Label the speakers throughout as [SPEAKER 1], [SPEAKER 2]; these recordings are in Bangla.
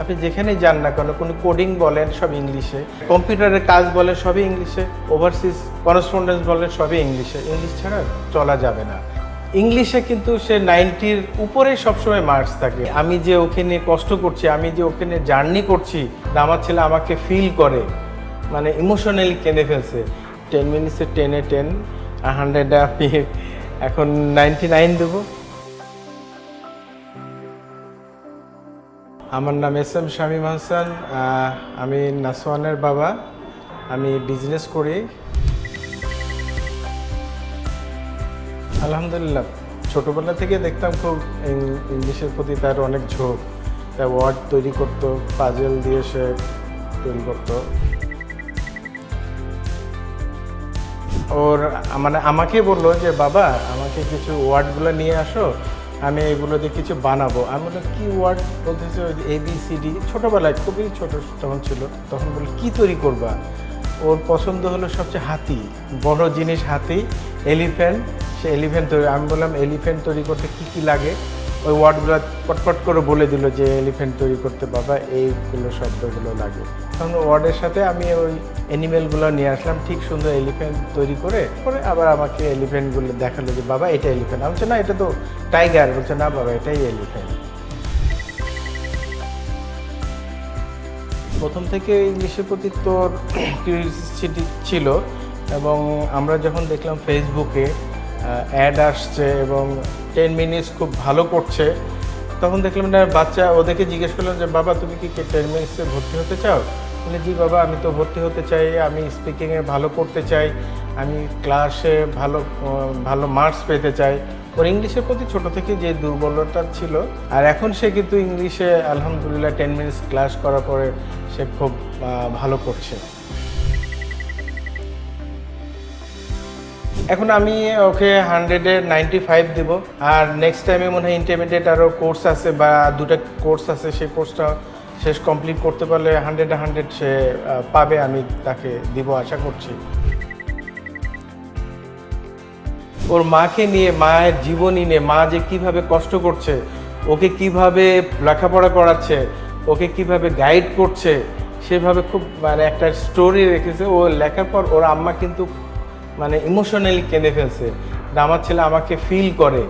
[SPEAKER 1] আপনি যেখানেই যান না কেন, কোনো কোডিং বলেন সব ইংলিশে, কম্পিউটারের কাজ বলেন সবই ইংলিশে ওভারসিজ করসপন্ডেন্স বলেন সবই ইংলিশে, ইংলিশ ছাড়া চলা যাবে না। ইংলিশে কিন্তু সে নাইনটির উপরে সবসময় মার্কস থাকে। আমি যে ওখানে কষ্ট করছি, আমি যে ওখানে জার্নি করছি আমার ছেলে আমাকে ফিল করে মানে ইমোশনালি কেঁদে ফেলছে। টেন মিনিটসে টেনে টেন হান্ড্রেডে এখন নাইনটি নাইন দেবো। আমার নাম এস এম শামীম হাসান আমি নাসওয়ানের বাবা, আমি বিজনেস করি। আলহামদুলিল্লাহ, ছোটোবেলা থেকে দেখতাম খুব ইংলিশের প্রতি তার অনেক ঝোঁক। তার ওয়ার্ড তৈরি করতো পাজেল দিয়ে সে তৈরি করতো। ওর মানে আমাকে বলল যে, বাবা, আমাকে কিছু ওয়ার্ডগুলো নিয়ে আসো। আমি এগুলো দিয়ে কিছু বানাবো। আমি বললাম, কি ওয়ার্ড বলতেছে? এ বি সি ডি ছোটোবেলায় খুবই ছোট তখন ছিল, তখন বলি কি তৈরি করবা? ওর পছন্দ হলো সবচেয়ে হাতি, বড় জিনিস হাতি এলিফ্যান্ট সে এলিফ্যান্ট তৈরি, আমি বললাম এলিফ্যান্ট তৈরি করতে কি কি লাগে? ওই ওয়ার্ডগুলো পটপট করে বলে দিল যে এলিফ্যান্ট তৈরি করতে বাবা এইগুলো শব্দগুলো লাগে। তখন ওয়ার্ডের সাথে আমি ওই অ্যানিমেলগুলো নিয়ে আসলাম, ঠিক সুন্দর এলিফ্যান্ট তৈরি করে পরে আবার আমাকে এলিফ্যান্টগুলো দেখাল যে, বাবা, এটা এলিফ্যান্ট আমি বলছি, না, এটা তো টাইগার বলছে, না, বাবা, এটাই এলিফ্যান্ট প্রথম থেকে ইংলিশের প্রতি তোর কিউরিয়াসিটি ছিল এবং আমরা যখন দেখলাম ফেসবুকে অ্যাড আসছে এবং টেন মিনিটস খুব ভালো করছে, তখন দেখলাম না, বাচ্চা ওদেরকে জিজ্ঞেস করলাম যে, বাবা, তুমি কি টেন মিনিটসে ভর্তি হতে চাও? বলে, জি বাবা, আমি তো ভর্তি হতে চাই, আমি স্পিকিংয়ে ভালো করতে চাই, আমি ক্লাসে ভালো ভালো মার্কস পেতে চাই। ওর ইংলিশের প্রতি ছোট থেকে যে দুর্বলতা ছিল, আর এখন সে কিন্তু ইংলিশে আলহামদুলিল্লাহ টেন মিনিটস ক্লাস করার পরে সে খুব ভালো করছে। এখন আমি ওকে হান্ড্রেডে নাইনটি ফাইভ দেবো, আর নেক্সট টাইমে মনে হয় ইন্টারমিডিয়েট আরও কোর্স আছে বা দুটা কোর্স আছে, সেই কোর্সটা শেষ কমপ্লিট করতে পারলে হান্ড্রেডে হান্ড্রেড সে পাবে, আমি তাকে দিব, আশা করছি। ওর মাকে নিয়ে, মায়ের জীবনী নিয়ে, মা যে কীভাবে কষ্ট করছে, ওকে কীভাবে লেখাপড়া করাচ্ছে, ওকে কীভাবে গাইড করছে, সেভাবে খুব মানে একটা স্টোরি রেখেছে। ও লেখার পর ওর আম্মা কিন্তু মানে ইমোশনালি কেঁদে ফেলছে আমার ছেলে আমাকে ফিল করে।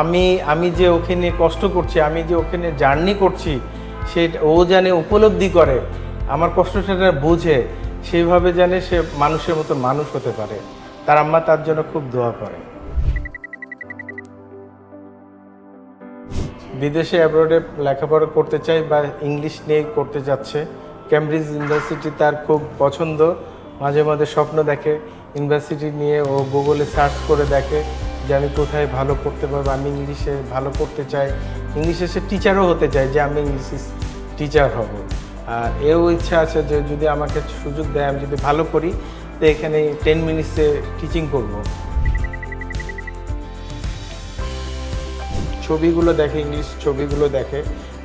[SPEAKER 1] আমি আমি যে ওখানে কষ্ট করছি, আমি যে ওখানে জার্নি করছি সে ও জানে উপলব্ধি করে, আমার কষ্টটা বোঝে, সেইভাবে জানে সে মানুষের মতো মানুষ হতে পারে। তার আম্মা তার জন্য খুব দোয়া করে। বিদেশে অ্যাব্রোডে লেখাপড়া করতে চাই বা ইংলিশ নিয়ে করতে যাচ্ছে ক্যামব্রিজ ইউনিভার্সিটি তার খুব পছন্দ, মাঝে মাঝে স্বপ্ন দেখে ইউনিভার্সিটি নিয়ে ও গুগলে সার্চ করে দেখে যে আমি কোথায় ভালো করতে পারব, আমি ইংলিশে ভালো করতে চাই। ইংলিশে সে টিচারও হতে চাই যে আমি ইংলিশ টিচার হব। আর এও ইচ্ছা আছে যে যদি আমাকে সুযোগ দেয়, আমি যদি ভালো করি তো এখানে টেন মিনিটসে টিচিং করব। ছবিগুলো দেখে, ইংলিশ ছবিগুলো দেখে,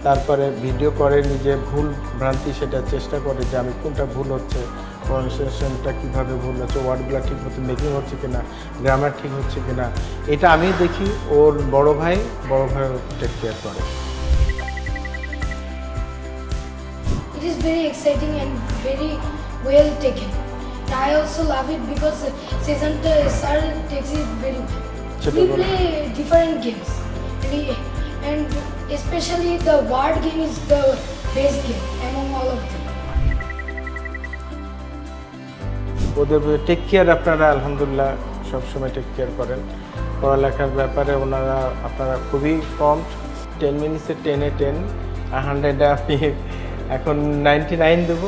[SPEAKER 1] তারপরে ভিডিও করে, নিজে ভুল ভ্রান্তি সেটা চেষ্টা করে যে আমি কোনটা ভুল হচ্ছে। প্রনাউন্সিয়েশনটা কীভাবে ভুল হচ্ছে ওয়ার্ডগুলো ঠিক মতো মেকিং হচ্ছে কিনা গ্রামার ঠিক হচ্ছে কিনা এটা আমি দেখি ওর বড় ভাই বড় ভাই টেক কেয়ার করে
[SPEAKER 2] It is very exciting and very well taken. I also love it because season uh, sir takes it very well. We play different games, and, and especially the word game is the best game among all of them.
[SPEAKER 1] ওদের টেক কেয়ার আপনারা, আলহামদুলিল্লাহ, সবসময় টেক কেয়ার করেন। পড়ালেখার ব্যাপারে ওনারা, আপনারা খুবই কম টেন মিনিটসে টেনে টেন হান্ড্রেডে আপনি এখন নাইনটি নাইন দেবো।